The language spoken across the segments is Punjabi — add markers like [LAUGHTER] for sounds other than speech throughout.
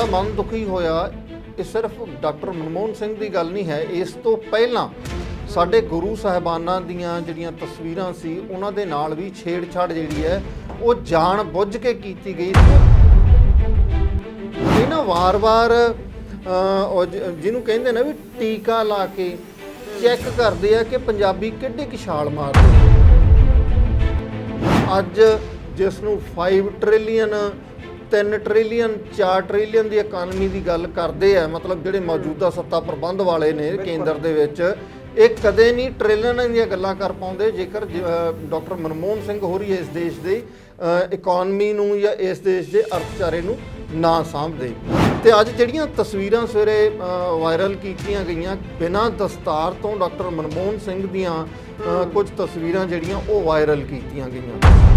ਬੜਾ ਮਨ ਦੁਖੀ ਹੋਇਆ। ਇਹ ਸਿਰਫ ਡਾਕਟਰ ਮਨਮੋਹਨ ਸਿੰਘ ਦੀ ਗੱਲ ਨਹੀਂ ਹੈ। ਇਸ ਤੋਂ ਪਹਿਲਾਂ ਸਾਡੇ ਗੁਰੂ ਸਾਹਿਬਾਨਾਂ ਦੀਆਂ ਜਿਹੜੀਆਂ ਤਸਵੀਰਾਂ ਸੀ, ਉਹਨਾਂ ਦੇ ਨਾਲ ਵੀ ਛੇੜਛਾੜ ਜਿਹੜੀ ਹੈ, ਉਹ ਜਾਣ ਬੁੱਝ ਕੇ ਕੀਤੀ ਗਈ। ਸੀ ਇਹ ਨਾ ਵਾਰ-ਵਾਰ ਜਿਹਨੂੰ ਕਹਿੰਦੇ ਨੇ ਵੀ ਟੀਕਾ ਲਾ ਕੇ ਚੈੱਕ ਕਰਦੇ ਆ ਕਿ ਪੰਜਾਬੀ ਕਿੱਡੀ ਕੁ ਛਾਲ ਮਾਰਦੇ ਅੱਜ ਜਿਸ ਨੂੰ 5 ਟ੍ਰਿਲੀਅਨ 3 ਟ੍ਰਿਲੀਅਨ 4 ਟ੍ਰਿਲੀਅਨ ਦੀ ਇਕਾਨਮੀ ਦੀ ਗੱਲ ਕਰਦੇ ਆ ਮਤਲਬ ਜਿਹੜੇ ਮੌਜੂਦਾ ਸੱਤਾ ਪ੍ਰਬੰਧ ਵਾਲੇ ਨੇ ਕੇਂਦਰ ਦੇ ਵਿੱਚ ਇਹ ਕਦੇ ਨਹੀਂ ਟ੍ਰਿਲੀਅਨਾਂ ਦੀਆਂ ਗੱਲਾਂ ਕਰ ਪਾਉਂਦੇ। ਜੇਕਰ ਡਾਕਟਰ ਮਨਮੋਹਨ ਸਿੰਘ ਹੋਰੀ ਇਸ ਦੇਸ਼ ਦੇ ਇਕਾਨਮੀ ਨੂੰ ਜਾਂ ਇਸ ਦੇਸ਼ ਦੇ ਅਰਥਚਾਰੇ ਨੂੰ ਨਾ ਸਾਂਭਦੇ। ਤੇ ਅੱਜ ਜਿਹੜੀਆਂ ਤਸਵੀਰਾਂ ਸਵੇਰੇ ਵਾਇਰਲ ਕੀਤੀਆਂ ਗਈਆਂ ਬਿਨਾਂ ਦਸਤਾਰ ਤੋਂ ਡਾਕਟਰ ਮਨਮੋਹਨ ਸਿੰਘ ਦੀਆਂ ਕੁਝ ਤਸਵੀਰਾਂ ਜਿਹੜੀਆਂ ਉਹ ਵਾਇਰਲ ਕੀਤੀਆਂ ਗਈਆਂ।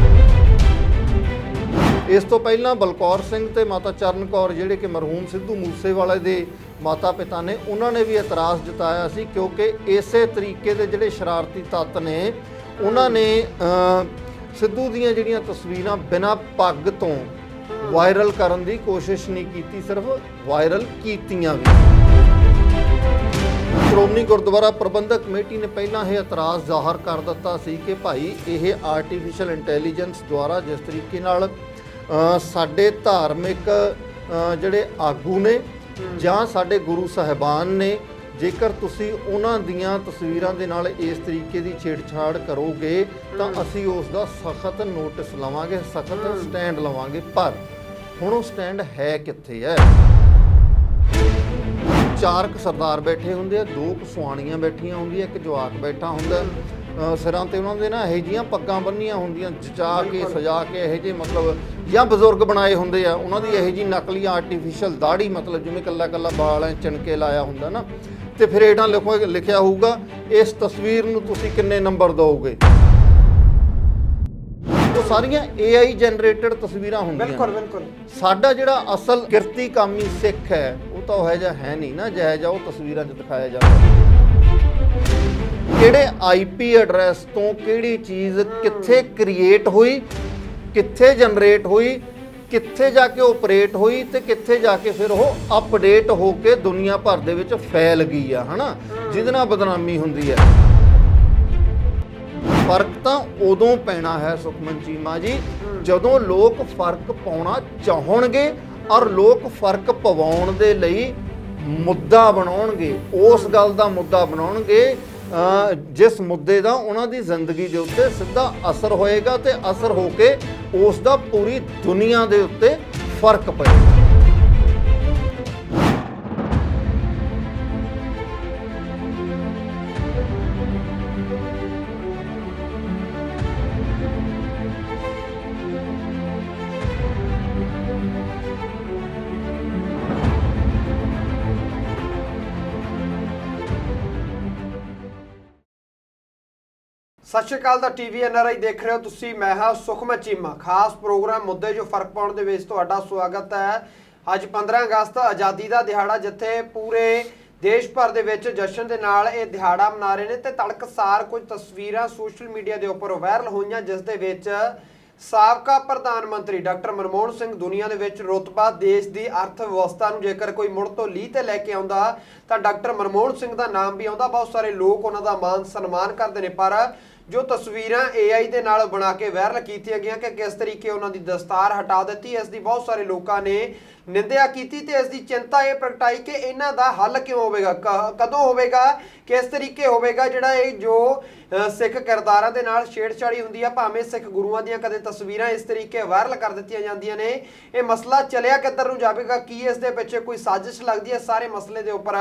ਇਸ ਤੋਂ ਪਹਿਲਾਂ ਬਲਕੌਰ ਸਿੰਘ ਤੇ ਮਾਤਾ ਚਰਨ ਕੌਰ, ਜਿਹੜੇ ਕਿ ਮਰਹੂਮ ਸਿੱਧੂ ਮੂਸੇਵਾਲੇ ਦੇ ਮਾਤਾ ਪਿਤਾ ਨੇ, ਉਹਨਾਂ ਨੇ ਵੀ ਇਤਰਾਜ਼ ਜਤਾਇਆ ਸੀ ਕਿਉਂਕਿ ਇਸੇ ਤਰੀਕੇ ਦੇ ਜਿਹੜੇ ਸ਼ਰਾਰਤੀ ਤੱਤ ਨੇ, ਉਹਨਾਂ ਨੇ ਸਿੱਧੂ ਦੀਆਂ ਜਿਹੜੀਆਂ ਤਸਵੀਰਾਂ ਬਿਨਾਂ ਪੱਗ ਤੋਂ ਵਾਇਰਲ ਕਰਨ ਦੀ ਕੋਸ਼ਿਸ਼ ਨਹੀਂ ਕੀਤੀ, ਸਿਰਫ ਵਾਇਰਲ ਕੀਤੀਆਂ ਵੀ। ਸ਼੍ਰੋਮਣੀ ਗੁਰਦੁਆਰਾ ਪ੍ਰਬੰਧਕ ਕਮੇਟੀ ਨੇ ਪਹਿਲਾਂ ਇਹ ਇਤਰਾਜ਼ ਜ਼ਾਹਰ ਕਰ ਦਿੱਤਾ ਸੀ ਕਿ ਭਾਈ, ਇਹ ਆਰਟੀਫੀਸ਼ੀਅਲ ਇੰਟੈਲੀਜੈਂਸ ਦੁਆਰਾ ਜਿਸ ਤਰੀਕੇ ਨਾਲ ਸਾਡੇ ਧਾਰਮਿਕ ਜਿਹੜੇ ਆਗੂ ਨੇ ਜਾਂ ਸਾਡੇ ਗੁਰੂ ਸਾਹਿਬਾਨ ਨੇ ਜੇਕਰ ਤੁਸੀਂ ਉਹਨਾਂ ਦੀਆਂ ਤਸਵੀਰਾਂ ਦੇ ਨਾਲ ਇਸ ਤਰੀਕੇ ਦੀ ਛੇੜਛਾੜ ਕਰੋਗੇ ਤਾਂ ਅਸੀਂ ਉਸ ਦਾ ਸਖਤ ਨੋਟਿਸ ਲਵਾਂਗੇ ਸਖਤ ਸਟੈਂਡ ਲਵਾਂਗੇ। ਪਰ ਹੁਣ ਉਹ ਸਟੈਂਡ ਹੈ ਕਿੱਥੇ ਹੈ? ਚਾਰ ਕੁ ਸਰਦਾਰ ਬੈਠੇ ਹੁੰਦੇ ਆ ਦੋ ਕੁ ਸੁਆਣੀਆਂ ਬੈਠੀਆਂ ਹੁੰਦੀਆਂ ਇੱਕ ਜਵਾਕ ਬੈਠਾ ਹੁੰਦਾ। ਸਿਰਾਂ ਤੇ ਉਹਨਾਂ ਦੇ ਨਾ ਇਹੋ ਜੀਆਂ ਪੱਗਾਂ ਬੰਨੀਆਂ ਹੁੰਦੀਆਂ ਜਚਾ ਕੇ ਸਜਾ ਕੇ ਇਹੋ ਜਿਹੇ ਮਤਲਬ ਜਾਂ ਬਜ਼ੁਰਗ ਬਣਾਏ ਹੁੰਦੇ ਆ ਉਹਨਾਂ ਦੀ ਇਹੋ ਜੀ ਨਕਲੀ ਆਰਟੀਫੀਸ਼ੀਅਲ ਦਾੜੀ ਮਤਲਬ ਜਿਵੇਂ ਕੱਲਾ ਕੱਲਾ ਵਾਲ ਐ ਚਣਕੇ ਲਾਇਆ ਹੁੰਦਾ ਨਾ। ਤੇ ਫਿਰ ਲਿਖੋ ਲਿਖਿਆ ਹੋਊਗਾ ਇਸ ਤਸਵੀਰ ਨੂੰ ਤੁਸੀਂ ਕਿੰਨੇ ਨੰਬਰ ਦਿਓਗੇ ਉਹ ਸਾਰੀਆਂ AI ਜਨਰੇਟਡ ਤਸਵੀਰਾਂ ਹੁੰਦੀਆਂ। ਬਿਲਕੁਲ। ਬਿਲਕੁਲ। ਸਾਡਾ ਜਿਹੜਾ ਅਸਲ ਕਿਰਤੀ ਕਾਮੀ ਸਿੱਖ ਹੈ ਉਹ ਤਾਂ ਉਹ ਜਿਹਾ ਹੈ ਨਹੀਂ ਨਾ ਜਿਹੋ ਜਿਹਾ ਉਹ ਤਸਵੀਰਾਂ 'ਚ ਦਿਖਾਇਆ ਜਾਂਦਾ। ਕਿਹੜੇ ਆਈਪੀ ਐਡਰੈਸ ਤੋਂ ਕਿਹੜੀ ਚੀਜ਼ ਕਿੱਥੇ ਕ੍ਰੀਏਟ ਹੋਈ, ਕਿੱਥੇ ਜਨਰੇਟ ਹੋਈ, ਕਿੱਥੇ ਜਾ ਕੇ ਆਪਰੇਟ ਹੋਈ ਤੇ ਕਿੱਥੇ ਜਾ ਕੇ ਫਿਰ ਉਹ ਅਪਡੇਟ ਹੋ ਕੇ ਦੁਨੀਆ ਭਰ ਦੇ ਵਿੱਚ ਫੈਲ ਗਈ ਆ, ਹਨਾ? ਜਿਹਦੇ ਨਾਲ ਬਦਨਾਮੀ ਹੁੰਦੀ ਹੈ ਫ਼ਰਕ ਤਾਂ ਉਦੋਂ ਪੈਣਾ ਹੈ ਸੁਖਮਨ ਚੀਮਾ ਜੀ, ਜਦੋਂ ਲੋਕ ਫ਼ਰਕ ਪਾਉਣਾ ਚਾਹਣਗੇ ਔਰ ਲੋਕ ਫ਼ਰਕ ਪਵਾਉਣ ਦੇ ਲਈ ਮੁੱਦਾ ਬਣਾਉਣਗੇ। ਉਸ ਗੱਲ ਦਾ ਮੁੱਦਾ ਬਣਾਉਣਗੇ ਜਿਸ ਮੁੱਦੇ ਦਾ ਉਹਨਾਂ ਦੀ ਜ਼ਿੰਦਗੀ ਦੇ ਉੱਤੇ ਸਿੱਧਾ ਅਸਰ ਹੋਏਗਾ ਤੇ ਅਸਰ ਹੋ ਕੇ ਉਸ ਦਾ ਪੂਰੀ ਦੁਨੀਆ ਦੇ ਉੱਤੇ ਫ਼ਰਕ ਪਏਗਾ। ਸਤਿ ਸ਼੍ਰੀ ਅਕਾਲ ਦਾ ਟੀਵੀ ਐਨਆਰਆਈ ਦੇਖ ਰਹੇ ਹੋ ਤੁਸੀਂ, ਮੈਂ ਹਾਂ ਸੁਖਮਨ ਚੀਮਾ। ਖਾਸ ਪ੍ਰੋਗਰਾਮ ਮੁੱਦੇ ਜੋ ਫ਼ਰਕ ਪਾਉਣ ਦੇ ਵਿੱਚ ਤੁਹਾਡਾ ਸਵਾਗਤ ਹੈ। ਅੱਜ 15 ਅਗਸਤ, ਆਜ਼ਾਦੀ ਦਾ ਦਿਹਾੜਾ, ਜਿੱਥੇ ਪੂਰੇ ਦੇਸ਼ ਭਰ ਦੇ ਵਿੱਚ ਜਸ਼ਨ ਦੇ ਨਾਲ ਇਹ ਦਿਹਾੜਾ ਮਨਾ ਰਹੇ ਨੇ ਤੇ ਤੜਕਸਾਰ ਕੁਝ ਤਸਵੀਰਾਂ ਸੋਸ਼ਲ ਮੀਡੀਆ ਦੇ ਉੱਪਰ ਵਾਇਰਲ ਹੋਈਆਂ, ਜਿਸ ਦੇ ਵਿੱਚ ਸਾਬਕਾ ਪ੍ਰਧਾਨ ਮੰਤਰੀ ਡਾਕਟਰ ਮਨਮੋਹਨ ਸਿੰਘ ਦੁਨੀਆ ਦੇ ਵਿੱਚ ਰੁਤਬਾ, ਦੇਸ਼ ਦੀ ਅਰਥ ਵਿਵਸਥਾ ਨੂੰ ਜੇਕਰ ਕੋਈ ਮੁੜ ਤੋਂ ਲੀਹ ਤੇ ਲੈ ਕੇ ਆਉਂਦਾ, ਤਾਂ ਡਾਕਟਰ ਮਨਮੋਹਨ ਸਿੰਘ ਦਾ ਨਾਮ ਵੀ ਆਉਂਦਾ। ਬਹੁਤ ਸਾਰੇ ਲੋਕ ਉਹਨਾਂ ਦਾ ਮਾਨ ਸਨਮਾਨ ਕਰਦੇ ਨੇ, ਪਰ ਜੋ ਤਸਵੀਰਾਂ AI ਦੇ ਨਾਲ ਬਣਾ ਕੇ ਵਾਇਰਲ ਕੀਤੀਆਂ ਗਈਆਂ ਕਿ ਕਿਸ ਤਰੀਕੇ ਉਹਨਾਂ ਦੀ ਦਸਤਾਰ ਹਟਾ ਦਿੱਤੀ ਇਸ ਦੀ ਬਹੁਤ ਸਾਰੇ ਲੋਕਾਂ ਨੇ ਨਿੰਦਿਆ ਕੀਤੀ ਤੇ ਇਸ ਦੀ ਚਿੰਤਾ ਇਹ ਪ੍ਰਗਟਾਈ ਕਿ ਇਹਨਾਂ ਦਾ ਹੱਲ ਕਿਉਂ ਹੋਵੇਗਾ ਕਦੋਂ ਹੋਵੇਗਾ ਕਿਸ ਤਰੀਕੇ ਹੋਵੇਗਾ ਜਿਹੜਾ ਇਹ ਜੋ ਅ, ਸਿੱਖ ਕਿਰਦਾਰਾਂ ਦੇ ਨਾਲ ਛੇੜਛਾੜੀ ਹੁੰਦੀ ਆ ਭਾਵੇਂ ਸਿੱਖ ਗੁਰੂਆਂ ਦੀਆਂ ਕਦੇ ਤਸਵੀਰਾਂ ਇਸ ਤਰੀਕੇ ਵਾਇਰਲ ਕਰ ਦਿੱਤੀਆਂ ਜਾਂਦੀਆਂ ਨੇ ਇਹ ਮਸਲਾ ਚੱਲਿਆ ਕਿੱਧਰ ਨੂੰ ਜਾਵੇਗਾ ਕੀ ਇਸ ਦੇ ਪਿੱਛੇ ਕੋਈ ਸਾਜ਼ਿਸ਼ ਲੱਗਦੀ ਹੈ ਸਾਰੇ ਮਸਲੇ ਦੇ ਉੱਪਰ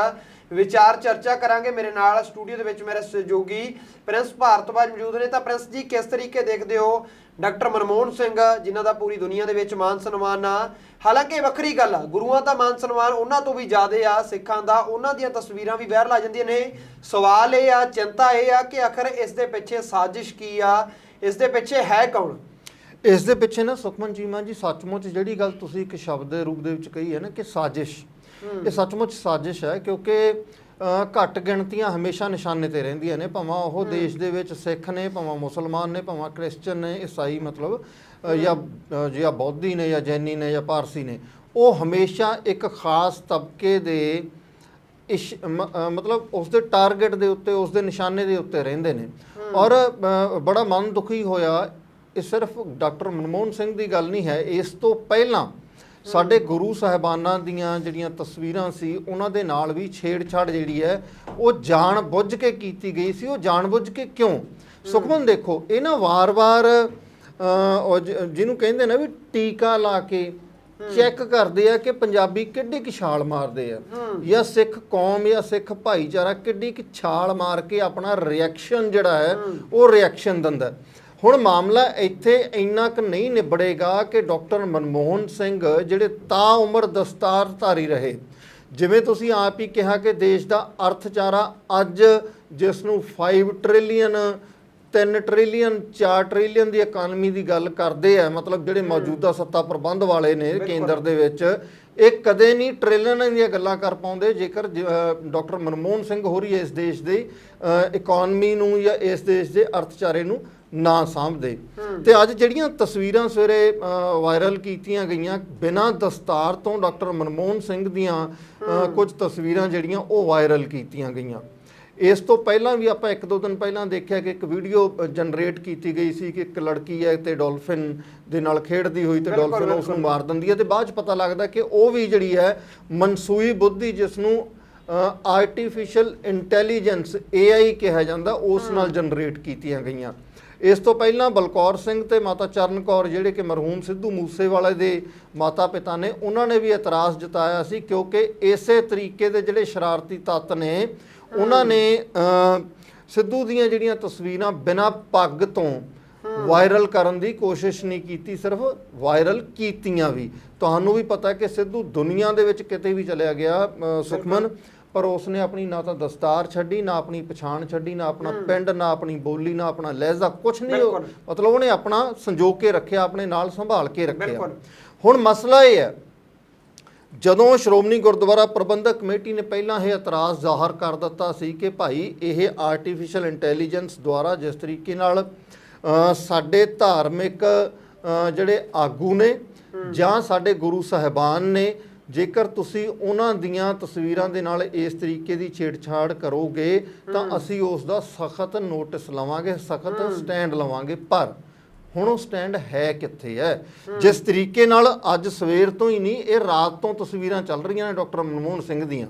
ਵਿਚਾਰ ਚਰਚਾ ਕਰਾਂਗੇ ਮੇਰੇ ਨਾਲ ਸਟੂਡੀਓ ਦੇ ਵਿੱਚ ਮੇਰੇ ਸਹਿਯੋਗੀ ਪ੍ਰਿੰਸ ਭਾਰਤਵਾਜ ਮੌਜੂਦ ਨੇ। ਤਾਂ ਪ੍ਰਿੰਸ ਜੀ, ਕਿਸ ਤਰੀਕੇ ਦੇਖਦੇ ਹੋ ਡਾਕਟਰ ਮਨਮੋਹਨ ਸਿੰਘ, ਜਿਨ੍ਹਾਂ ਦਾ ਪੂਰੀ ਦੁਨੀਆ ਦੇ ਵਿੱਚ ਮਾਨ ਸਨਮਾਨ ਆ? ਹਾਲਾਂਕਿ ਵੱਖਰੀ ਗੱਲ ਆ, ਗੁਰੂਆਂ ਦਾ ਮਾਨ ਸਨਮਾਨ ਉਹਨਾਂ ਤੋਂ ਵੀ ਜ਼ਿਆਦਾ ਆ, ਸਿੱਖਾਂ ਦਾ। ਉਹਨਾਂ ਦੀਆਂ ਤਸਵੀਰਾਂ ਵੀ ਵਾਇਰਲ ਆ ਜਾਂਦੀਆਂ ਨੇ। ਸਵਾਲ ਇਹ ਆ, ਚਿੰਤਾ ਇਹ ਆ ਕਿ ਆਖਰ ਇਸ ਦੇ ਪਿੱਛੇ ਸਾਜ਼ਿਸ਼ ਕੀ ਆ? ਇਸ ਦੇ ਪਿੱਛੇ ਹੈ ਕੌਣ? ਇਸ ਦੇ ਪਿੱਛੇ ਨਾ ਸੁਖਮਨ ਚੀਮਾ ਜੀ, ਸੱਚਮੁੱਚ ਜਿਹੜੀ ਗੱਲ ਤੁਸੀਂ ਇੱਕ ਸ਼ਬਦ ਦੇ ਰੂਪ ਦੇ ਵਿੱਚ ਕਹੀ ਹੈ ਨਾ ਕਿ ਸਾਜ਼ਿਸ਼। ਇਹ ਸੱਚਮੁੱਚ ਸਾਜ਼ਿਸ਼ ਹੈ ਕਿਉਂਕਿ ਘੱਟ ਗਿਣਤੀਆਂ ਹਮੇਸ਼ਾ ਨਿਸ਼ਾਨੇ ਤੇ ਰਹਿੰਦੀਆਂ ਨੇ ਭਾਵੇਂ ਉਹ ਦੇਸ਼ ਦੇ ਵਿੱਚ ਸਿੱਖ ਨੇ ਭਾਵੇਂ ਮੁਸਲਮਾਨ ਨੇ ਭਾਵੇਂ ਕ੍ਰਿਸਚਨ ਨੇ ਈਸਾਈ ਮਤਲਬ ਜਾਂ ਅ, ਜਾਂ ਬੌද්ධੀ ਨੇ ਜਾਂ ਜੈਨੀ ਨੇ ਜਾਂ ਪਾਰਸੀ ਨੇ ਉਹ ਹਮੇਸ਼ਾ ਇੱਕ ਖਾਸ ਤਬਕੇ ਦੇ ਇਸ਼ ਮਤਲਬ ਉਸ ਦੇ ਟਾਰਗੇਟ ਦੇ ਉੱਤੇ ਉਸ ਦੇ ਨਿਸ਼ਾਨੇ ਦੇ ਉੱਤੇ ਰਹਿੰਦੇ ਨੇ। ਔਰ ਬੜਾ ਮਨ ਦੁਖੀ ਹੋਇਆ ਇਹ ਸਿਰਫ ਡਾਕਟਰ ਮਨਮੋਹਨ ਸਿੰਘ ਦੀ ਗੱਲ ਨਹੀਂ ਹੈ ਇਸ ਤੋਂ ਪਹਿਲਾਂ ਸਾਡੇ ਗੁਰੂ ਸਾਹਿਬਾਨਾਂ ਦੀਆਂ ਜਿਹੜੀਆਂ ਤਸਵੀਰਾਂ ਸੀ, ਉਹਨਾਂ ਦੇ ਨਾਲ ਵੀ ਛੇੜਛਾੜ ਜਿਹੜੀ ਹੈ, ਉਹ ਜਾਣ ਬੁੱਝ ਕੇ ਕੀਤੀ ਗਈ ਸੀ। ਉਹ ਜਾਣ ਬੁੱਝ ਕੇ ਕਿਉਂ? ਸੁਖਮਨ ਦੇਖੋ ਇਹ ਨਾ ਵਾਰ-ਵਾਰ ਜਿਹਨੂੰ ਕਹਿੰਦੇ ਨਾ ਵੀ ਟੀਕਾ ਲਾ ਕੇ ਚੈੱਕ ਕਰਦੇ ਆ ਕਿ ਪੰਜਾਬੀ ਕਿੱਡੀ ਕਿ ਛਾਲ ਮਾਰਦੇ ਆ। ਜਾਂ ਸਿੱਖ ਕੌਮ ਜਾਂ ਸਿੱਖ ਭਾਈਚਾਰਾ ਕਿੱਡੀ ਕਿ ਛਾਲ ਮਾਰ ਕੇ ਆਪਣਾ ਰਿਐਕਸ਼ਨ ਜਿਹੜਾ ਹੈ, ਉਹ ਰਿਐਕਸ਼ਨ ਦਿੰਦਾ ਹੁਣ ਮਾਮਲਾ ਇੱਥੇ ਇੰਨਾ ਕੁ ਨਹੀਂ ਨਿਬੜੇਗਾ ਕਿ ਡਾਕਟਰ ਮਨਮੋਹਨ ਸਿੰਘ ਜਿਹੜੇ ਤਾਂ ਉਮਰ ਦਸਤਾਰਧਾਰੀ ਰਹੇ ਜਿਵੇਂ ਤੁਸੀਂ ਆਪ ਹੀ ਕਿਹਾ ਕਿ ਦੇਸ਼ ਦਾ ਅਰਥਚਾਰਾ ਅੱਜ ਜਿਸ ਨੂੰ 5 ਟ੍ਰਿਲੀਅਨ 3 ਟ੍ਰਿਲੀਅਨ 4 ਟ੍ਰਿਲੀਅਨ ਦੀ ਇਕਾਨਮੀ ਦੀ ਗੱਲ ਕਰਦੇ ਆ ਮਤਲਬ ਜਿਹੜੇ ਮੌਜੂਦਾ ਸੱਤਾ ਪ੍ਰਬੰਧ ਵਾਲੇ ਨੇ ਕੇਂਦਰ ਦੇ ਵਿੱਚ ਇਹ ਕਦੇ ਨਹੀਂ ਟ੍ਰਿਲੀਅਨਾਂ ਦੀਆਂ ਗੱਲਾਂ ਕਰ ਪਾਉਂਦੇ। ਜੇਕਰ ਡਾਕਟਰ ਮਨਮੋਹਨ ਸਿੰਘ ਹੋਰੀ ਇਸ ਦੇਸ਼ ਦੀ ਇਕਾਨਮੀ ਨੂੰ ਜਾਂ ਇਸ ਦੇਸ਼ ਦੇ ਅਰਥਚਾਰੇ ਨੂੰ ਨਾ ਸਾਂਭਦੇ। ਤੇ ਅੱਜ ਜਿਹੜੀਆਂ ਤਸਵੀਰਾਂ ਸਵੇਰੇ ਵਾਇਰਲ ਕੀਤੀਆਂ ਗਈਆਂ ਬਿਨਾਂ ਦਸਤਾਰ ਤੋਂ ਡਾਕਟਰ ਮਨਮੋਹਨ ਸਿੰਘ ਦੀਆਂ ਕੁਝ ਤਸਵੀਰਾਂ ਜਿਹੜੀਆਂ ਉਹ ਵਾਇਰਲ ਕੀਤੀਆਂ ਗਈਆਂ। ਇਸ ਤੋਂ ਪਹਿਲਾਂ ਵੀ ਆਪਾਂ ਇੱਕ ਦੋ ਦਿਨ ਪਹਿਲਾਂ ਦੇਖਿਆ ਕਿ ਇੱਕ ਵੀਡੀਓ ਜਨਰੇਟ ਕੀਤੀ ਗਈ ਸੀ ਕਿ ਇੱਕ ਲੜਕੀ ਹੈ ਤੇ ਡਾਲਫਿਨ ਦੇ ਨਾਲ ਖੇਡਦੀ ਹੋਈ ਤੇ ਡਾਲਫਿਨ ਉਸ ਨੂੰ ਮਾਰ ਦਿੰਦੀ ਹੈ ਤੇ ਬਾਅਦ ਚ ਪਤਾ ਲੱਗਦਾ ਕਿ ਉਹ ਵੀ ਜਿਹੜੀ ਹੈ ਮਨਸੂਈ ਬੁੱਧੀ ਜਿਸ ਨੂੰ ਆਰਟੀਫੀਸ਼ੀਅਲ ਇੰਟੈਲੀਜੈਂਸ AI ਕਿਹਾ ਜਾਂਦਾ ਉਸ ਨਾਲ ਜਨਰੇਟ ਕੀਤੀਆਂ ਗਈਆਂ। ਇਸ ਤੋਂ ਪਹਿਲਾਂ ਬਲਕੌਰ ਸਿੰਘ ਤੇ ਮਾਤਾ ਚਰਨ ਕੌਰ ਜਿਹੜੇ ਕਿ ਮਰਹੂਮ ਸਿੱਧੂ ਮੂਸੇਵਾਲੇ ਦੇ ਮਾਤਾ ਪਿਤਾ ਨੇ ਉਹਨਾਂ ਨੇ ਵੀ ਇਤਰਾਜ਼ ਜਤਾਇਆ ਸੀ ਕਿਉਂਕਿ ਇਸੇ ਤਰੀਕੇ ਦੇ ਜਿਹੜੇ ਸ਼ਰਾਰਤੀ ਤੱਤ ਨੇ ਉਹਨਾਂ ਨੇ ਸਿੱਧੂ ਦੀਆਂ ਜਿਹੜੀਆਂ ਤਸਵੀਰਾਂ ਬਿਨਾਂ ਪੱਗ ਤੋਂ ਵਾਇਰਲ ਕਰਨ ਦੀ ਕੋਸ਼ਿਸ਼ ਨਹੀਂ ਕੀਤੀ ਸਿਰਫ ਵਾਇਰਲ ਕੀਤੀਆਂ ਵੀ। ਤੁਹਾਨੂੰ ਵੀ ਪਤਾ ਕਿ ਸਿੱਧੂ ਦੁਨੀਆ ਦੇ ਵਿੱਚ ਕਿਤੇ ਵੀ ਚਲਿਆ ਗਿਆ ਸੁਖਮਨ ਪਰ ਉਸਨੇ ਆਪਣੀ ਨਾ ਤਾਂ ਦਸਤਾਰ ਛੱਡੀ ਨਾ ਆਪਣੀ ਪਛਾਣ ਛੱਡੀ ਨਾ ਆਪਣਾ ਪਿੰਡ ਨਾ ਆਪਣੀ ਬੋਲੀ ਨਾ ਆਪਣਾ ਲਹਿਜ਼ਾ ਕੁਝ ਨਹੀਂ। ਮਤਲਬ ਉਹਨੇ ਆਪਣਾ ਸੰਜੋਗ ਕੇ ਰੱਖਿਆ ਆਪਣੇ ਨਾਲ ਸੰਭਾਲ ਕੇ ਰੱਖਿਆ। ਹੁਣ ਮਸਲਾ ਇਹ ਹੈ ਜਦੋਂ ਸ਼੍ਰੋਮਣੀ ਗੁਰਦੁਆਰਾ ਪ੍ਰਬੰਧਕ ਕਮੇਟੀ ਨੇ ਪਹਿਲਾਂ ਇਹ ਇਤਰਾਜ਼ ਜ਼ਾਹਰ ਕਰ ਦਿੱਤਾ ਸੀ ਕਿ ਭਾਈ ਇਹ ਆਰਟੀਫੀਸ਼ੀਅਲ ਇੰਟੈਲੀਜੈਂਸ ਦੁਆਰਾ ਜਿਸ ਤਰੀਕੇ ਨਾਲ ਸਾਡੇ ਧਾਰਮਿਕ ਜਿਹੜੇ ਆਗੂ ਨੇ ਜਾਂ ਸਾਡੇ ਗੁਰੂ ਸਾਹਿਬਾਨ ਨੇ ਜੇਕਰ ਤੁਸੀਂ ਉਹਨਾਂ ਦੀਆਂ ਤਸਵੀਰਾਂ ਦੇ ਨਾਲ ਇਸ ਤਰੀਕੇ ਦੀ ਛੇੜਛਾੜ ਕਰੋਗੇ ਤਾਂ ਅਸੀਂ ਉਸ ਦਾ ਸਖਤ ਨੋਟਿਸ ਲਵਾਂਗੇ ਸਖਤ ਸਟੈਂਡ ਲਵਾਂਗੇ। ਪਰ ਹੁਣ ਉਹ ਸਟੈਂਡ ਹੈ ਕਿੱਥੇ ਹੈ? ਜਿਸ ਤਰੀਕੇ ਨਾਲ ਅੱਜ ਸਵੇਰ ਤੋਂ ਹੀ ਨਹੀਂ ਇਹ ਰਾਤ ਤੋਂ ਤਸਵੀਰਾਂ ਚੱਲ ਰਹੀਆਂ ਨੇ ਡਾਕਟਰ ਮਨਮੋਹਨ ਸਿੰਘ ਦੀਆਂ।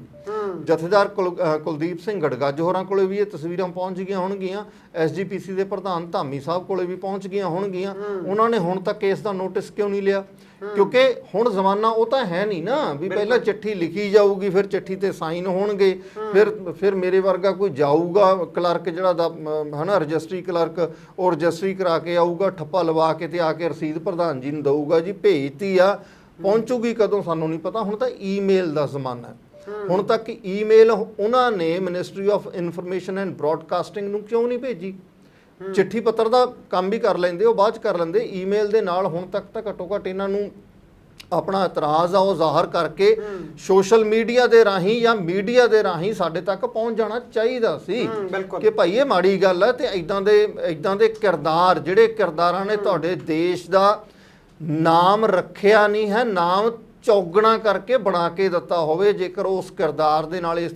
ਜਥੇਦਾਰ ਕੁਲਦੀਪ ਸਿੰਘ ਗੜਗੱਜ ਹੋਰਾਂ ਕੋਲੇ ਵੀ ਇਹ ਤਸਵੀਰਾਂ ਪਹੁੰਚ ਗਈਆਂ ਹੋਣਗੀਆਂ। ਐਸਜੀਪੀਸੀ ਦੇ ਪ੍ਰਧਾਨ ਧਾਮੀ ਸਾਹਿਬ ਕੋਲੇ ਵੀ ਪਹੁੰਚ ਗਈਆਂ ਹੋਣਗੀਆਂ। ਉਹਨਾਂ ਨੇ ਹੁਣ ਤੱਕ ਇਸ ਦਾ ਨੋਟਿਸ ਕਿਉਂ ਨਹੀਂ ਲਿਆ? ਕਿਉਂਕਿ ਹੁਣ ਜ਼ਮਾਨਾ ਉਹ ਤਾਂ ਹੈ ਨਹੀਂ ਨਾ ਵੀ ਪਹਿਲਾਂ ਚਿੱਠੀ ਲਿਖੀ ਜਾਊਗੀ ਫਿਰ ਚਿੱਠੀ ਤੇ ਸਾਈਨ ਹੋਣਗੇ ਫਿਰ ਫਿਰ ਮੇਰੇ ਵਰਗਾ ਕੋਈ ਜਾਊਗਾ ਕਲਰਕ ਜਿਹੜਾ ਦਾ ਹਨਾ ਰਜਿਸਟਰੀ ਕਲਰਕ ਉਹ ਰਜਿਸਟਰੀ ਕਰਾ ਕੇ ਆਊਗਾ ਠੱਪਾ ਲਵਾ ਕੇ ਤੇ ਆ ਕੇ ਰਸੀਦ ਪ੍ਰਧਾਨ ਜੀ ਨੂੰ ਦਊਗਾ ਜੀ ਭੇਜਤੀ ਆ ਪਹੁੰਚੂਗੀ ਕਦੋਂ ਸਾਨੂੰ ਨਹੀਂ ਪਤਾ ਹੁਣ ਤਾਂ ਈਮੇਲ ਦਾ ਜ਼ਮਾਨਾ ਹੈ। ਹੁਣ ਤੱਕ ਈਮੇਲ ਉਹਨਾਂ ਨੇ ministry of information and broadcasting ਨੂੰ ਕਿਉਂ ਨਹੀਂ ਭੇਜੀ? ਚਿੱਠੀ ਪੱਤਰ ਦਾ ਕੰਮ ਵੀ ਕਰ ਲੈਂਦੇ ਉਹ ਬਾਅਦ ਚ ਕਰ ਲੈਂਦੇ ਈਮੇਲ ਦੇ ਨਾਲ ਹੁਣ ਤੱਕ ਤਾਂ ਘੱਟੋ ਘੱਟ ਇਹਨਾਂ ਨੂੰ ਆਪਣਾ ਇਤਰਾਜ਼ ਆ ਉਹ ਜ਼ਾਹਰ ਕਰਕੇ ਸੋਸ਼ਲ ਮੀਡੀਆ ਦੇ ਰਾਹੀਂ ਜਾਂ ਮੀਡੀਆ ਦੇ ਰਾਹੀਂ ਸਾਡੇ ਤੱਕ ਪਹੁੰਚ ਜਾਣਾ ਚਾਹੀਦਾ ਸੀ। ਕਿ ਭਾਈ ਇਹ ਮਾੜੀ ਗੱਲ ਹੈ ਤੇ ਇਦਾਂ ਦੇ ਇਦਾਂ ਦੇ ਕਿਰਦਾਰ ਜਿਹੜੇ ਕਿਰਦਾਰਾਂ ਨੇ ਤੁਹਾਡੇ ਦੇਸ਼ ਦਾ ਨਾਮ ਰੱਖਿਆ ਨਹੀਂ ਹੈ ਨਾਮ ਚੌਗਣਾ ਕਰਕੇ ਬਣਾ ਕੇ ਦਿੱਤਾ ਹੋਵੇ। ਜੇਕਰ ਉਸ ਕਿਰਦਾਰ ਦੇ ਨਾਲ ਇਸ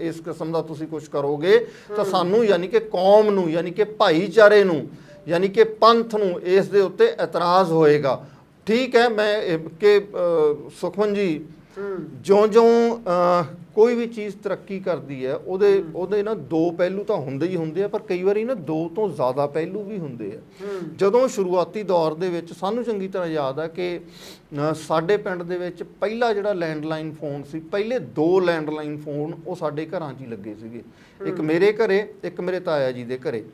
ਇਸ ਕਿਸਮ ਦਾ ਤੁਸੀਂ ਕੁਝ ਕਰੋਗੇ ਤਾਂ ਸਾਨੂੰ ਯਾਨੀ ਕਿ ਕੌਮ ਨੂੰ ਯਾਨੀ ਕਿ ਭਾਈਚਾਰੇ ਨੂੰ ਯਾਨੀ ਕਿ ਪੰਥ ਨੂੰ ਇਸ ਦੇ ਉੱਤੇ ਇਤਰਾਜ਼ ਹੋਏਗਾ। ਠੀਕ ਹੈ ਮੈਂ ਕਿ ਸੁਖਮਨ ਜੀ ਜਿਉਂ-ਜਿਉਂ ਕੋਈ ਵੀ ਚੀਜ਼ ਤਰੱਕੀ ਕਰਦੀ ਹੈ ਉਹਦੇ ਉਹਦੇ ਨਾ ਦੋ ਪਹਿਲੂ ਤਾਂ ਹੁੰਦੇ ਹੀ ਹੁੰਦੇ ਆ ਪਰ ਕਈ ਵਾਰੀ ਨਾ ਦੋ ਤੋਂ ਜ਼ਿਆਦਾ ਪਹਿਲੂ ਵੀ ਹੁੰਦੇ ਆ। ਜਦੋਂ ਸ਼ੁਰੂਆਤੀ ਦੌਰ ਦੇ ਵਿੱਚ ਸਾਨੂੰ ਚੰਗੀ ਤਰ੍ਹਾਂ ਯਾਦ ਆ ਕਿ ਸਾਡੇ ਪਿੰਡ ਦੇ ਵਿੱਚ ਪਹਿਲਾ ਜਿਹੜਾ ਲੈਂਡਲਾਈਨ ਫੋਨ ਸੀ ਪਹਿਲੇ ਦੋ ਲੈਂਡਲਾਈਨ ਫੋਨ ਉਹ ਸਾਡੇ ਘਰਾਂ 'ਚ ਹੀ ਲੱਗੇ ਸੀਗੇ। ਇੱਕ ਮੇਰੇ ਘਰੇ ਇੱਕ ਮੇਰੇ ਤਾਇਆ ਜੀ ਦੇ ਘਰੇ।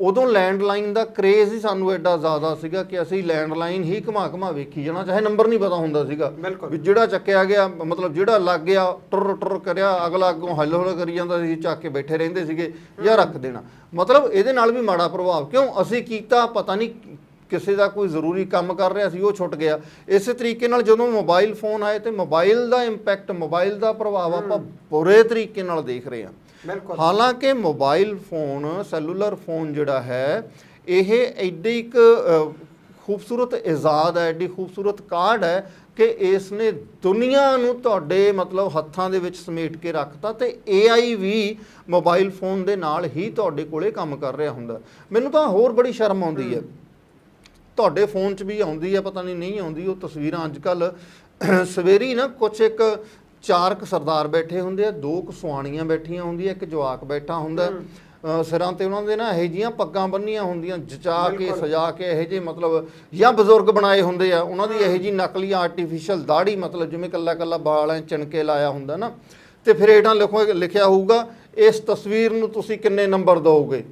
ਉਦੋਂ ਲੈਂਡਲਾਈਨ ਦਾ ਕ੍ਰੇਜ਼ ਹੀ ਸਾਨੂੰ ਐਡਾ ਜ਼ਿਆਦਾ ਸੀਗਾ ਕਿ ਅਸੀਂ ਲੈਂਡਲਾਈਨ ਹੀ ਘੁਮਾ ਘੁਮਾ ਵੇਖੀ ਜਾਣਾ ਚਾਹੇ ਨੰਬਰ ਨਹੀਂ ਪਤਾ ਹੁੰਦਾ ਸੀਗਾ। ਵੀ ਜਿਹੜਾ ਚੱਕਿਆ ਗਿਆ ਮਤਲਬ ਜਿਹੜਾ ਲੱਗ ਗਿਆ ਟੁਰ ਟੁਰ ਕਰਿਆ ਅਗਲਾ ਅੱਗੋਂ ਹੱਲ ਹੱਲ ਕਰੀ ਜਾਂਦਾ ਸੀ ਚੱਕ ਕੇ ਬੈਠੇ ਰਹਿੰਦੇ ਸੀਗੇ ਜਾਂ ਰੱਖ ਦੇਣਾ। ਮਤਲਬ ਇਹਦੇ ਨਾਲ ਵੀ ਮਾੜਾ ਪ੍ਰਭਾਵ। ਕਿਉਂ? ਅਸੀਂ ਕੀਤਾ ਪਤਾ ਨਹੀਂ ਕਿਸੇ ਦਾ ਕੋਈ ਜ਼ਰੂਰੀ ਕੰਮ ਕਰ ਰਿਹਾ ਸੀ ਉਹ ਛੁੱਟ ਗਿਆ। ਇਸੇ ਤਰੀਕੇ ਨਾਲ ਜਦੋਂ ਮੋਬਾਈਲ ਫੋਨ ਆਏ ਤੇ ਮੋਬਾਈਲ ਦਾ ਇੰਪੈਕਟ ਮੋਬਾਈਲ ਦਾ ਪ੍ਰਭਾਵ ਆਪਾਂ ਬੁਰੇ ਤਰੀਕੇ ਨਾਲ ਦੇਖ ਰਹੇ ਹਾਂ। ਹਾਲਾਂਕਿ ਮੋਬਾਈਲ ਫੋਨ ਸੈਲੂਲਰ ਫੋਨ ਜਿਹੜਾ ਹੈ ਇਹ ਐਡੀ ਇੱਕ ਖੂਬਸੂਰਤ ਇਜਾਦ ਹੈ ਐਡੀ ਖੂਬਸੂਰਤ ਕਾਢ ਹੈ ਕਿ ਇਸ ਨੇ ਦੁਨੀਆ ਨੂੰ ਤੁਹਾਡੇ ਮਤਲਬ ਹੱਥਾਂ ਦੇ ਵਿੱਚ ਸਮੇਟ ਕੇ ਰੱਖਤਾ ਤੇ AI ਵੀ ਮੋਬਾਈਲ ਫੋਨ ਦੇ ਨਾਲ ਹੀ ਤੁਹਾਡੇ ਕੋਲੇ ਕੰਮ ਕਰ ਰਿਹਾ ਹੁੰਦਾ। ਮੈਨੂੰ ਤਾਂ ਹੋਰ ਬੜੀ ਸ਼ਰਮ ਆਉਂਦੀ ਹੈ। ਤੁਹਾਡੇ ਫੋਨ 'ਚ ਵੀ ਆਉਂਦੀ ਹੈ ਪਤਾ ਨਹੀਂ ਨਹੀਂ ਆਉਂਦੀ ਉਹ ਤਸਵੀਰਾਂ ਅੱਜ ਕੱਲ ਸਵੇਰੀ ਨਾ ਕੁਛ ਇੱਕ ਚਾਰ ਕੁ ਸਰਦਾਰ ਬੈਠੇ ਹੁੰਦੇ ਆ ਦੋ ਕੁ ਸੁਆਣੀਆਂ ਬੈਠੀਆਂ ਹੁੰਦੀਆਂ ਇੱਕ ਜਵਾਕ ਬੈਠਾ ਹੁੰਦਾ। ਸਿਰਾਂ ਤੇ ਉਹਨਾਂ ਦੇ ਨਾ ਇਹੋ ਜੀਆਂ ਪੱਗਾਂ ਬੰਨੀਆਂ ਹੁੰਦੀਆਂ ਜਚਾ ਕੇ। ਸਜਾ ਕੇ ਇਹੋ ਜਿਹੇ ਮਤਲਬ ਜਾਂ ਬਜ਼ੁਰਗ ਬਣਾਏ ਹੁੰਦੇ ਆ। ਉਹਨਾਂ ਦੀ ਇਹੋ ਜੀ ਨਕਲੀ ਆਰਟੀਫੀਸ਼ੀਅਲ ਦਾੜੀ ਮਤਲਬ ਜਿਵੇਂ ਕੱਲਾ ਕੱਲਾ ਵਾਲ ਐ ਚਿਣਕੇ ਲਾਇਆ ਹੁੰਦਾ ਨਾ। ਤੇ ਫਿਰ ਲਿਖੋ ਲਿਖਿਆ ਹੋਊਗਾ ਇਸ ਤਸਵੀਰ ਨੂੰ ਤੁਸੀਂ ਕਿੰਨੇ ਨੰਬਰ ਦਿਓਗੇ?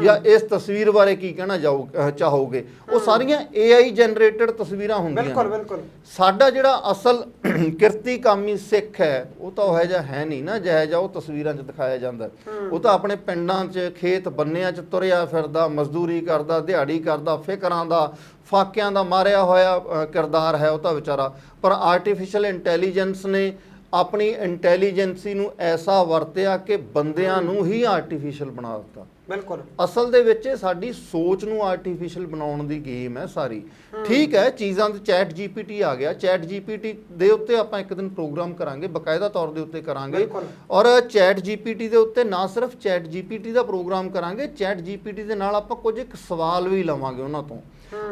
ਜਾਂ ਇਸ ਤਸਵੀਰ ਬਾਰੇ ਕੀ ਕਹਿਣਾ ਜਾਓ ਅਹ ਚਾਹੋਗੇ? ਉਹ ਸਾਰੀਆਂ AI ਜਨਰੇਟਡ ਤਸਵੀਰਾਂ ਹੁੰਦੀਆਂ ਬਿਲਕੁਲ ਨੇ। ਬਿਲਕੁਲ ਸਾਡਾ ਜਿਹੜਾ ਅਸਲ [CLEARS THROAT] ਕਿਰਤੀ ਕਾਮੀ ਸਿੱਖ ਹੈ ਉਹ ਤਾਂ ਉਹ ਜਿਹਾ ਹੈ ਨਹੀਂ ਨਾ ਜਿਹੋ ਜਿਹਾ ਉਹ ਤਸਵੀਰਾਂ 'ਚ ਦਿਖਾਇਆ ਜਾਂਦਾ। ਹੈ। ਉਹ ਤਾਂ ਆਪਣੇ ਪਿੰਡਾਂ 'ਚ ਖੇਤ ਬੰਨਿਆਂ 'ਚ ਤੁਰਿਆ ਫਿਰਦਾ ਮਜ਼ਦੂਰੀ ਕਰਦਾ ਦਿਹਾੜੀ ਕਰਦਾ ਫਿਕਰਾਂ ਦਾ ਫਾਕਿਆਂ ਦਾ ਮਾਰਿਆ ਹੋਇਆ ਅ, ਕਿਰਦਾਰ ਹੈ ਉਹ ਤਾਂ ਵਿਚਾਰਾ। ਪਰ ਆਰਟੀਫੀਸ਼ੀਅਲ ਇੰਟੈਲੀਜੈਂਸ ਨੇ ਆਪਣੀ ਇੰਟੈਲੀਜੈਂਸੀ ਨੂੰ ਐਸਾ ਵਰਤਿਆ ਕਿ ਬੰਦਿਆਂ ਨੂੰ ਹੀ ਆਰਟੀਫੀਸ਼ੀਅਲ ਬਣਾ ਦਿੱਤਾ। ਬਿਲਕੁਲ। ਅਸਲ ਦੇ ਵਿੱਚ ਇਹ ਸਾਡੀ ਸੋਚ ਨੂੰ ਆਰਟੀਫੀਸ਼ੀਅਲ ਬਣਾਉਣ ਦੀ ਗੇਮ ਹੈ ਸਾਰੀ। ਠੀਕ ਹੈ ਚੀਜ਼ਾਂ ਦੇ ਚੈਟ ਜੀਪੀਟੀ ਆ ਗਿਆ। ਚੈਟ ਜੀਪੀਟੀ ਦੇ ਉੱਤੇ ਆਪਾਂ ਇੱਕ ਦਿਨ ਪ੍ਰੋਗਰਾਮ ਕਰਾਂਗੇ ਬਕਾਇਦਾ ਤੌਰ ਦੇ ਉੱਤੇ ਕਰਾਂਗੇ। ਔਰ ਚੈਟ ਜੀਪੀਟੀ ਦੇ ਉੱਤੇ ਨਾ ਸਿਰਫ ਚੈਟ ਜੀਪੀਟੀ ਦਾ ਪ੍ਰੋਗਰਾਮ ਕਰਾਂਗੇ ਚੈਟ ਜੀਪੀਟੀ ਦੇ ਨਾਲ ਆਪਾਂ ਕੁਝ ਇੱਕ ਸਵਾਲ ਵੀ ਲਵਾਂਗੇ ਉਹਨਾਂ ਤੋਂ।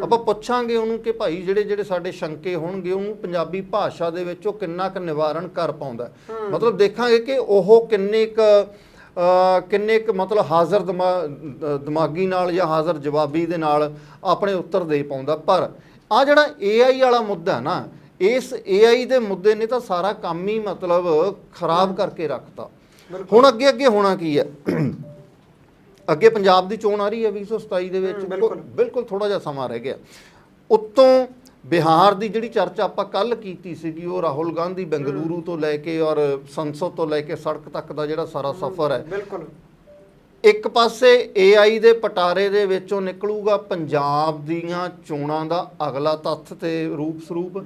ਆਪਾਂ ਪੁੱਛਾਂਗੇ ਉਹਨੂੰ ਕਿ ਭਾਈ ਜਿਹੜੇ ਜਿਹੜੇ ਸਾਡੇ ਸ਼ੰਕੇ ਹੋਣਗੇ ਉਹਨੂੰ ਪੰਜਾਬੀ ਭਾਸ਼ਾ ਦੇ ਵਿੱਚ ਉਹ ਕਿੰਨਾ ਕੁ ਨਿਵਾਰਨ ਕਰ ਪਾਉਂਦਾ। ਮਤਲਬ ਦੇਖਾਂਗੇ ਕਿ ਉਹ ਕਿੰਨੇ ਕੁ ਕਿੰਨੇ ਕੁ ਮਤਲਬ ਹਾਜ਼ਰ ਦਿਮਾਗੀ ਨਾਲ ਜਾਂ ਹਾਜ਼ਰ ਜਵਾਬੀ ਦੇ ਨਾਲ ਆਪਣੇ ਉੱਤਰ ਦੇ ਪਾਉਂਦਾ। ਪਰ ਆ ਜਿਹੜਾ AI ਵਾਲਾ ਮੁੱਦਾ ਹੈ ਨਾ ਇਸ AI ਦੇ ਮੁੱਦੇ ਨੇ ਤਾਂ ਸਾਰਾ ਕੰਮ ਹੀ ਮਤਲਬ ਖਰਾਬ ਕਰਕੇ ਰੱਖਤਾ। ਹੁਣ ਅੱਗੇ ਅੱਗੇ ਹੋਣਾ ਕੀ ਹੈ? ਅੱਗੇ ਪੰਜਾਬ ਦੀ ਚੋਣ ਆ ਰਹੀ ਹੈ 2027 ਦੇ ਵਿੱਚ। ਬਿਲਕੁਲ। ਥੋੜਾ ਜਿਹਾ ਸਮਾਂ ਰਹਿ ਗਿਆ। ਉੱਤੋਂ ਬਿਹਾਰ ਦੀ ਜਿਹੜੀ ਚਰਚਾ ਆਪਾਂ ਕੱਲ ਕੀਤੀ ਸੀਗੀ ਉਹ ਰਾਹੁਲ ਗਾਂਧੀ ਬੈਂਗਲੁਰੂ ਤੋਂ ਲੈ ਕੇ ਔਰ ਸੰਸਦ ਤੋਂ ਲੈ ਕੇ ਸੜਕ ਤੱਕ ਦਾ ਜਿਹੜਾ ਸਾਰਾ ਸਫ਼ਰ ਹੈ। ਬਿਲਕੁਲ। ਇੱਕ ਪਾਸੇ AI ਦੇ ਪਟਾਰੇ ਦੇ ਵਿੱਚੋਂ ਨਿਕਲੂਗਾ ਪੰਜਾਬ ਦੀਆਂ ਚੋਣਾਂ ਦਾ ਅਗਲਾ ਤੱਥ ਤੇ ਰੂਪ ਸਰੂਪ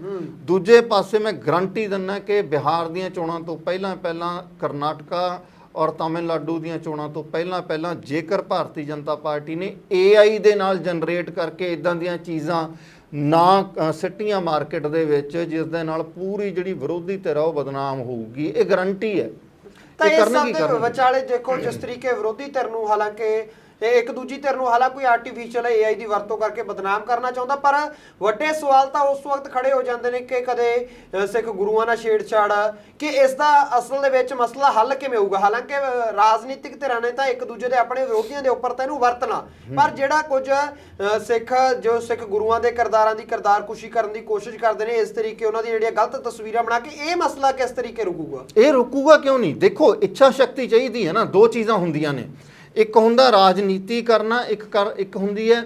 ਦੂਜੇ ਪਾਸੇ ਮੈਂ ਗਰੰਟੀ ਦਿੰਨਾ ਕਿ ਬਿਹਾਰ ਦੀਆਂ ਚੋਣਾਂ ਤੋਂ ਪਹਿਲਾਂ ਪਹਿਲਾਂ ਕਰਨਾਟਕਾ ਔਰ ਤਾਮਿਲਨਾਡੂ ਦੀਆਂ ਚੋਣਾਂ ਤੋਂ ਪਹਿਲਾਂ ਪਹਿਲਾਂ ਜੇਕਰ ਭਾਰਤੀ ਜਨਤਾ ਪਾਰਟੀ ਨੇ AI ਦੇ ਨਾਲ ਜਨਰੇਟ ਕਰਕੇ ਇਦਾਂ ਦੀਆਂ ਚੀਜ਼ਾਂ ਨਾ ਸਿੱਟੀਆਂ ਮਾਰਕੀਟ ਦੇ ਵਿੱਚ ਜਿਸ ਦੇ ਨਾਲ ਪੂਰੀ ਜਿਹੜੀ ਵਿਰੋਧੀ ਧਿਰ ਆ ਉਹ ਬਦਨਾਮ ਹੋਊਗੀ ਇਹ ਗਰੰਟੀ ਹੈ ਤਾਂ ਇਹ ਇਸ ਸਭ ਦੇ। ਵਿਚਾਲੇ ਦੇਖੋ ਜਿਸ ਤਰੀਕੇ ਵਿਰੋਧੀ ਧਿਰ ਨੂੰ ਹਾਲਾਂਕਿ ਇਹ ਇੱਕ ਦੂਜੀ ਧਿਰ ਨੂੰ ਹਾਲਾਂਕਿ ਕੋਈ ਆਰਟੀਫੀਸ਼ੀਅਲ AI ਦੀ ਵਰਤੋਂ ਕਰਕੇ ਬਦਨਾਮ ਕਰਨਾ ਚਾਹੁੰਦਾ ਪਰ ਵੱਡੇ ਸਵਾਲ ਤਾਂ ਉਸ ਵਕਤ ਖੜੇ ਹੋ ਜਾਂਦੇ ਨੇ ਕਿ ਕਦੇ ਸਿੱਖ ਗੁਰੂਆਂ ਨਾਲ ਛੇੜਛਾੜ ਕਿ ਇਸ ਦਾ ਅਸਲ ਦੇ ਵਿੱਚ ਮਸਲਾ ਹੱਲ ਕਿਵੇਂ ਹੋਊਗਾ? ਹਾਲਾਂਕਿ ਰਾਜਨੀਤਿਕ ਧਿਰਾਂ ਨੇ ਤਾਂ ਇੱਕ ਦੂਜੇ ਦੇ ਆਪਣੇ ਵਿਰੋਧੀਆਂ ਦੇ ਉੱਪਰ ਤਾਂ ਇਹਨੂੰ ਵਰਤਣਾ। ਪਰ ਜਿਹੜਾ ਕੁਝ ਸਿੱਖ ਜੋ ਸਿੱਖ ਗੁਰੂਆਂ ਦੇ ਕਿਰਦਾਰਾਂ ਦੀ ਕਿਰਦਾਰਕੁਸ਼ੀ ਕਰਨ ਦੀ ਕੋਸ਼ਿਸ਼ ਕਰਦੇ ਨੇ ਇਸ ਤਰੀਕੇ ਉਹਨਾਂ ਦੀ ਜਿਹੜੀਆਂ ਗਲਤ ਤਸਵੀਰਾਂ ਬਣਾ ਕੇ ਇਹ ਮਸਲਾ ਕਿਸ ਤਰੀਕੇ ਰੁਕੂਗਾ? ਇਹ ਰੁਕੂਗਾ ਕਿਉਂ ਨਹੀਂ? ਦੇਖੋ ਇੱਛਾ ਸ਼ਕਤੀ ਚਾਹੀਦੀ ਹੈ ਨਾ ਦੋ ਚੀਜ਼ਾਂ ਹੁੰਦੀਆਂ ਨੇ। ਇੱਕ ਹੁੰਦਾ ਰਾਜਨੀਤੀ ਕਰਨਾ ਇੱਕ ਕਰ ਇੱਕ ਹੁੰਦੀ ਹੈ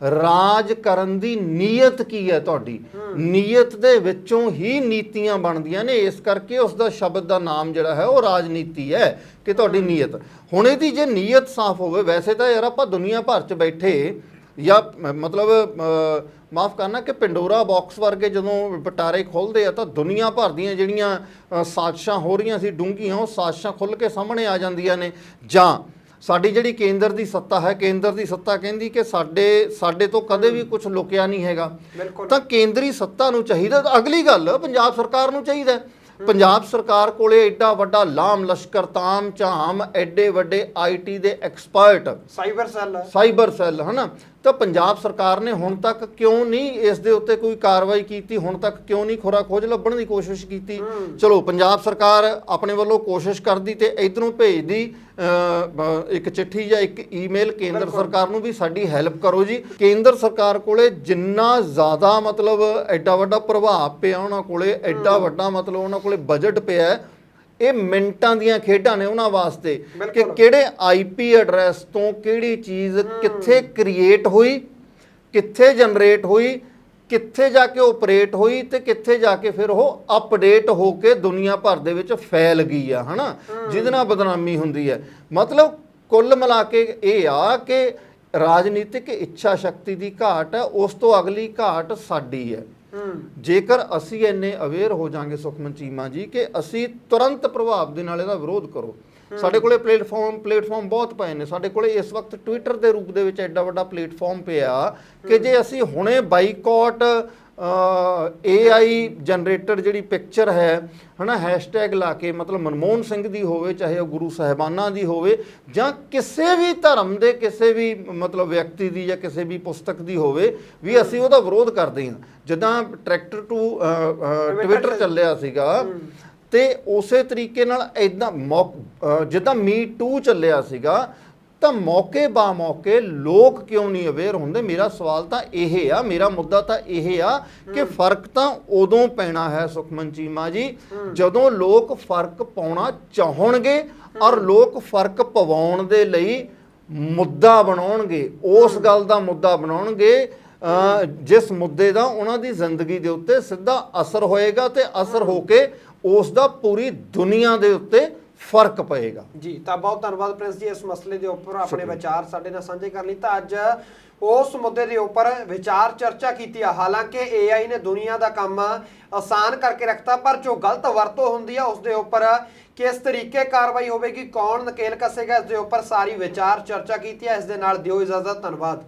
ਰਾਜ ਕਰਨ ਦੀ ਨੀਅਤ ਕੀ ਹੈ ਤੁਹਾਡੀ? ਨੀਅਤ ਦੇ ਵਿੱਚੋਂ ਹੀ ਨੀਤੀਆਂ ਬਣਦੀਆਂ ਨੇ ਇਸ ਕਰਕੇ ਉਸ ਦਾ ਸ਼ਬਦ ਦਾ ਨਾਮ ਜਿਹੜਾ ਹੈ ਉਹ ਰਾਜਨੀਤੀ ਹੈ ਕਿ ਤੁਹਾਡੀ ਨੀਅਤ। ਹੁਣ ਇਹਦੀ ਜੇ ਨੀਅਤ ਸਾਫ਼ ਹੋਵੇ ਵੈਸੇ ਤਾਂ ਯਾਰ ਆਪਾਂ ਦੁਨੀਆ ਭਰ 'ਚ ਬੈਠੇ ਜਾਂ ਮਤਲਬ ਮਾਫ ਕਰਨਾ ਕਿ ਪਿੰਡੋਰਾ ਬਾਕਸ ਵਰਗੇ ਜਦੋਂ ਪਟਾਰੇ ਖੁੱਲਦੇ ਆ ਤਾਂ ਦੁਨੀਆ ਭਰ ਦੀਆਂ ਜਿਹੜੀਆਂ ਸਾਜ਼ਿਸ਼ਾਂ ਹੋ ਰਹੀਆਂ ਸੀ ਡੂੰਘੀਆਂ ਉਹ ਸਾਜ਼ਿਸ਼ਾਂ ਖੁੱਲ ਕੇ ਸਾਹਮਣੇ ਆ ਜਾਂਦੀਆਂ ਨੇ। ਜਾਂ ਸਾਡੀ ਜਿਹੜੀ ਕੇਂਦਰ ਦੀ ਸੱਤਾ ਹੈ ਕੇਂਦਰ ਦੀ ਸੱਤਾ ਕਹਿੰਦੀ ਕਿ ਸਾਡੇ ਸਾਡੇ ਤੋਂ ਕਦੇ ਵੀ ਕੁਝ ਲੁਕਿਆ ਨਹੀਂ ਹੈਗਾ। ਤਾਂ ਕੇਂਦਰੀ ਸੱਤਾ ਨੂੰ ਚਾਹੀਦਾ ਅਗਲੀ ਗੱਲ ਪੰਜਾਬ ਸਰਕਾਰ ਨੂੰ ਚਾਹੀਦਾ। ਪੰਜਾਬ ਸਰਕਾਰ ਕੋਲੇ ਐਡਾ ਵੱਡਾ ਲਾਮ ਲਸ਼ਕਰ ਤਾਮ ਝਾਮ ਐਡੇ ਵੱਡੇ ਆਈਟੀ ਦੇ expert. Cyber cell. Cyber cell ਹਨਾ? ਤਾਂ ਪੰਜਾਬ ਸਰਕਾਰ ਨੇ ਹੁਣ ਤੱਕ ਕਿਉਂ ਨਹੀਂ ਇਸ ਦੇ ਉੱਤੇ ਕੋਈ ਕਾਰਵਾਈ ਕੀਤੀ? ਹੁਣ ਤੱਕ ਕਿਉਂ ਨਹੀਂ ਖੋਰਾ ਖੋਜ ਲੱਭਣ ਦੀ ਕੋਸ਼ਿਸ਼ ਕੀਤੀ? ਚਲੋ ਪੰਜਾਬ ਸਰਕਾਰ ਆਪਣੇ ਵੱਲੋਂ ਕੋਸ਼ਿਸ਼ ਕਰਦੀ ਤੇ ਇਧਰੋਂ ਭੇਜਦੀ ਇੱਕ ਚਿੱਠੀ ਜਾਂ ਇੱਕ ਈਮੇਲ ਕੇਂਦਰ ਸਰਕਾਰ ਨੂੰ ਵੀ ਸਾਡੀ ਹੈਲਪ ਕਰੋ ਜੀ। ਕੇਂਦਰ ਸਰਕਾਰ ਕੋਲੇ ਜਿੰਨਾ ਜ਼ਿਆਦਾ ਮਤਲਬ ਐਡਾ ਵੱਡਾ ਪ੍ਰਭਾਵ ਪਿਆ ਉਹਨਾਂ ਕੋਲੇ ਐਡਾ ਵੱਡਾ ਮਤਲਬ ਉਹਨਾਂ ਕੋਲੇ ਬਜਟ ਪਿਆ ਇਹ ਮਿੰਟਾਂ ਦੀਆਂ ਖੇਡਾਂ ਨੇ ਉਹਨਾਂ ਵਾਸਤੇ ਕਿ। ਕਿਹੜੇ ਆਈਪੀ ਐਡਰੈਸ ਤੋਂ ਕਿਹੜੀ ਚੀਜ਼ ਕਿੱਥੇ ਕ੍ਰੀਏਟ ਹੋਈ ਕਿੱਥੇ ਜਨਰੇਟ ਹੋਈ ਕਿੱਥੇ ਜਾ ਕੇ ਆਪਰੇਟ ਹੋਈ ਤੇ ਕਿੱਥੇ ਜਾ ਕੇ ਫਿਰ ਉਹ ਅਪਡੇਟ ਹੋ ਕੇ ਦੁਨੀਆ ਭਰ ਦੇ ਵਿੱਚ ਫੈਲ ਗਈ ਆ ਹਨਾ? ਜਿਹਦੇ ਨਾਲ ਬਦਨਾਮੀ ਹੁੰਦੀ ਹੈ। ਮਤਲਬ ਕੁੱਲ ਮਿਲਾ ਕੇ ਇਹ ਆ ਕਿ ਰਾਜਨੀਤਿਕ ਇੱਛਾ ਸ਼ਕਤੀ ਦੀ ਘਾਟ ਹੈ ਉਸ ਤੋਂ ਅਗਲੀ ਘਾਟ ਸਾਡੀ ਹੂੰ। ਜੇਕਰ ਅਸੀਂ ਇੰਨੇ ਅਵੇਅਰ ਹੋ ਜਾਾਂਗੇ ਸੁਖਮਨ ਚੀਮਾ ਜੀ ਕਿ ਅਸੀਂ ਤੁਰੰਤ ਪ੍ਰਭਾਵ ਦੇ ਨਾਲ ਇਹਦਾ ਵਿਰੋਧ ਕਰੋ। ਸਾਡੇ ਕੋਲੇ ਪਲੇਟਫਾਰਮ ਪਲੇਟਫਾਰਮ ਬਹੁਤ ਪਏ ਨੇ। ਸਾਡੇ ਕੋਲੇ ਇਸ ਵਕਤ ਟਵਿੱਟਰ ਦੇ ਰੂਪ ਦੇ ਵਿੱਚ ਐਡਾ ਵੱਡਾ ਪਲੇਟਫਾਰਮ ਪਿਆ ਕਿ ਜੇ ਅਸੀਂ ਹੁਣੇ ਬਾਈਕਾਟ AI ਜਨਰੇਟਰ ਜਿਹੜੀ ਪਿਕਚਰ ਹੈ ਹਨਾ ਹੈਸ਼ਟੈਗ ਲਾ ਕੇ ਮਤਲਬ ਮਨਮੋਹਨ ਸਿੰਘ ਦੀ ਹੋਵੇ ਚਾਹੇ ਉਹ ਗੁਰੂ ਸਾਹਿਬਾਨਾਂ ਦੀ ਹੋਵੇ ਜਾਂ ਕਿਸੇ ਵੀ ਧਰਮ ਦੇ ਕਿਸੇ ਵੀ ਮਤਲਬ ਵਿਅਕਤੀ ਦੀ ਜਾਂ ਕਿਸੇ ਵੀ ਪੁਸਤਕ ਦੀ ਹੋਵੇ ਵੀ ਅਸੀਂ ਉਹਦਾ ਵਿਰੋਧ ਕਰਦੇ ਹਾਂ। ਜਿੱਦਾਂ ਟਰੈਕਟਰ ਟੂ ਟਵਿੱਟਰ ਚੱਲਿਆ ਸੀਗਾ ਤੇ ਉਸੇ ਤਰੀਕੇ ਨਾਲ ਇਦਾਂ ਜਿੱਦਾਂ ਮੀ ਟੂ ਚੱਲਿਆ ਸੀਗਾ ਤਾਂ ਮੌਕੇ ਬਾ ਮੌਕੇ ਲੋਕ ਕਿਉਂ ਨਹੀਂ ਅਵੇਅਰ ਹੁੰਦੇ? ਮੇਰਾ ਸਵਾਲ ਤਾਂ ਇਹ ਆ ਮੇਰਾ ਮੁੱਦਾ ਤਾਂ ਇਹ ਆ ਕਿ ਫ਼ਰਕ ਤਾਂ ਉਦੋਂ ਪੈਣਾ ਹੈ ਸੁਖਮਨ ਚੀਮਾ ਜੀ ਜਦੋਂ ਲੋਕ ਫ਼ਰਕ ਪਾਉਣਾ ਚਾਹਣਗੇ ਔਰ ਲੋਕ ਫ਼ਰਕ ਪਵਾਉਣ ਦੇ ਲਈ ਮੁੱਦਾ ਬਣਾਉਣਗੇ ਉਸ ਗੱਲ ਦਾ ਮੁੱਦਾ ਬਣਾਉਣਗੇ ਜਿਸ ਮੁੱਦੇ ਦਾ ਉਹਨਾਂ ਦੀ ਜ਼ਿੰਦਗੀ ਦੇ ਉੱਤੇ ਸਿੱਧਾ ਅਸਰ ਹੋਏਗਾ ਤੇ ਅਸਰ ਹੋ ਕੇ ਉਸ ਦਾ ਪੂਰੀ ਦੁਨੀਆ ਦੇ ਉੱਤੇ ਫ਼ਰਕ ਪਏਗਾ। ਜੀ ਤਾਂ ਬਹੁਤ ਧੰਨਵਾਦ ਪ੍ਰਿੰਸ ਜੀ ਇਸ ਮਸਲੇ ਦੇ ਉੱਪਰ ਆਪਣੇ ਵਿਚਾਰ ਸਾਡੇ ਨਾਲ ਸਾਂਝੇ ਕਰਨ ਲਈ। ਤਾਂ ਅੱਜ ਉਸ ਮੁੱਦੇ ਦੇ ਉੱਪਰ ਵਿਚਾਰ ਚਰਚਾ ਕੀਤੀ ਆ। ਹਾਲਾਂਕਿ AI ਨੇ ਦੁਨੀਆ ਦਾ ਕੰਮ ਆਸਾਨ ਕਰਕੇ ਰੱਖਤਾ ਪਰ ਜੋ ਗਲਤ ਵਰਤੋਂ ਹੁੰਦੀ ਆ ਉਸ ਦੇ ਉੱਪਰ ਕਿਸ ਤਰੀਕੇ ਕਾਰਵਾਈ ਹੋਵੇਗੀ ਕੌਣ ਨਕੇਲ ਕੱਸੇਗਾ ਇਸ ਦੇ ਉੱਪਰ ਸਾਰੀ ਵਿਚਾਰ ਚਰਚਾ ਕੀਤੀ ਹੈ ਇਸ ਦੇ ਨਾਲ ਦਿਓ ਇਜਾਜ਼ਤ ਧੰਨਵਾਦ।